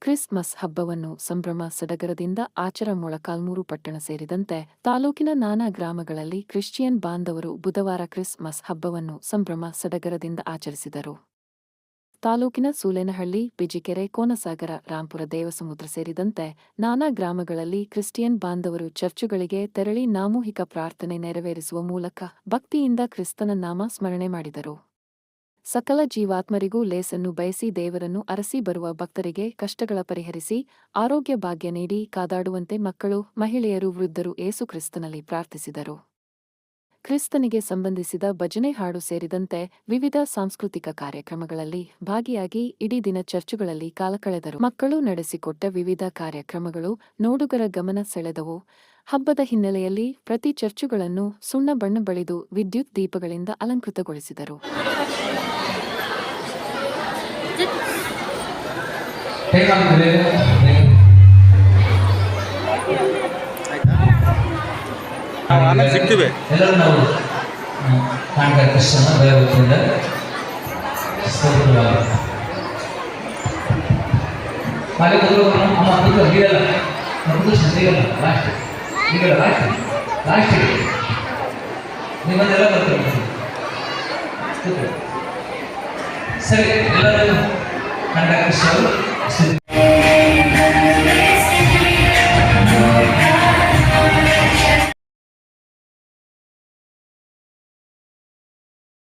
Christmas ಹಬ್ಬವನ್ನು ಸಂಭ್ರಮ ಸಡಗರದಿಂದ ಆಚರ ಮೊಳಕಾಲ್ಮೂರು ಪಟ್ಟಣ ಸೇರಿದಂತೆ ತಾಲೂಕಿನ ನಾನಾ ಗ್ರಾಮಗಳಲ್ಲಿ ಕ್ರಿಶ್ಚಿಯನ್ ಬಾಂಧವರು ಬುಧವಾರ ಕ್ರಿಸ್ಮಸ್ ಹಬ್ಬವನ್ನು ಸಂಭ್ರಮ ಸಡಗರದಿಂದ ಆಚರಿಸಿದರು. ತಾಲೂಕಿನ ಸೂಲೆನಹಳ್ಳಿ, ಬಿಜಿಕೆರೆ, ಕೋನಸಾಗರ, ರಾಂಪುರ ದೇವಸಮುದ್ರ ಸೇರಿದಂತೆ ನಾನಾ ಗ್ರಾಮಗಳಲ್ಲಿ ಕ್ರಿಶ್ಚಿಯನ್ ಬಾಂಧವರು ಚರ್ಚುಗಳಿಗೆ ತೆರಳಿ ನಾಮೂಹಿಕ ಪ್ರಾರ್ಥನೆ ನೆರವೇರಿಸುವ ಮೂಲಕ ಭಕ್ತಿಯಿಂದ ಕ್ರಿಸ್ತನ ನಾಮ ಸ್ಮರಣೆ ಮಾಡಿದರು. ಸಕಲ ಜೀವಾತ್ಮರಿಗೂ ಲೇಸನ್ನು ಬಯಸಿ ದೇವರನ್ನು ಅರಸಿ ಬರುವ ಭಕ್ತರಿಗೆ ಕಷ್ಟಗಳ ಪರಿಹರಿಸಿ ಆರೋಗ್ಯ ಭಾಗ್ಯ ನೀಡಿ ಕಾದಾಡುವಂತೆ ಮಕ್ಕಳು, ಮಹಿಳೆಯರು, ವೃದ್ಧರು ಏಸುಕ್ರಿಸ್ತನಲ್ಲಿ ಪ್ರಾರ್ಥಿಸಿದರು. ಕ್ರಿಸ್ತನಿಗೆ ಸಂಬಂಧಿಸಿದ ಭಜನೆ ಹಾಡು ಸೇರಿದಂತೆ ವಿವಿಧ ಸಾಂಸ್ಕೃತಿಕ ಕಾರ್ಯಕ್ರಮಗಳಲ್ಲಿ ಭಾಗಿಯಾಗಿ ಇಡೀ ದಿನ ಚರ್ಚುಗಳಲ್ಲಿ ಕಾಲ ಕಳೆದರು. ಮಕ್ಕಳು ನಡೆಸಿಕೊಟ್ಟ ವಿವಿಧ ಕಾರ್ಯಕ್ರಮಗಳು ನೋಡುಗರ ಗಮನ ಸೆಳೆದವು. ಹಬ್ಬದ ಹಿನ್ನೆಲೆಯಲ್ಲಿ ಪ್ರತಿ ಚರ್ಚುಗಳನ್ನು ಸುಣ್ಣ ಬಣ್ಣ ಬಳಿದು ವಿದ್ಯುತ್ ದೀಪಗಳಿಂದ ಅಲಂಕೃತಗೊಳಿಸಿದರು. ಆಮೇಲೆ ಸಿಗ್ತೀವಿ. ಎಲ್ಲರೂ ನಾವು ಕಾಣ್ತಾ ಕೃಷ್ಣನ ದಯವಿಟ್ಟಿಂದ ಸ್ತೋತ್ರವಾಗಲಿ. ಹಾಗೆ ಮೊದಲು ಅಮ್ಮ ಕೂತು ಹೀಗಲ್ಲ ಮೊದಲು ಹೀಗಲ್ಲ ಲಾಸ್ಟ್ ಹೀಗಲ್ಲ ಲಾಸ್ಟ್ ಲಾಸ್ಟಿಗೆ ನಿಮ್ಮನ್ನೆಲ್ಲ ಬರ್ತಾರೆ ಕೂತ್ಕೊಳ್ಳಿ. ಸರಿ ಎಲ್ಲರೂ ಕಂಡ ಕೃಷ್ಣ ಅವರು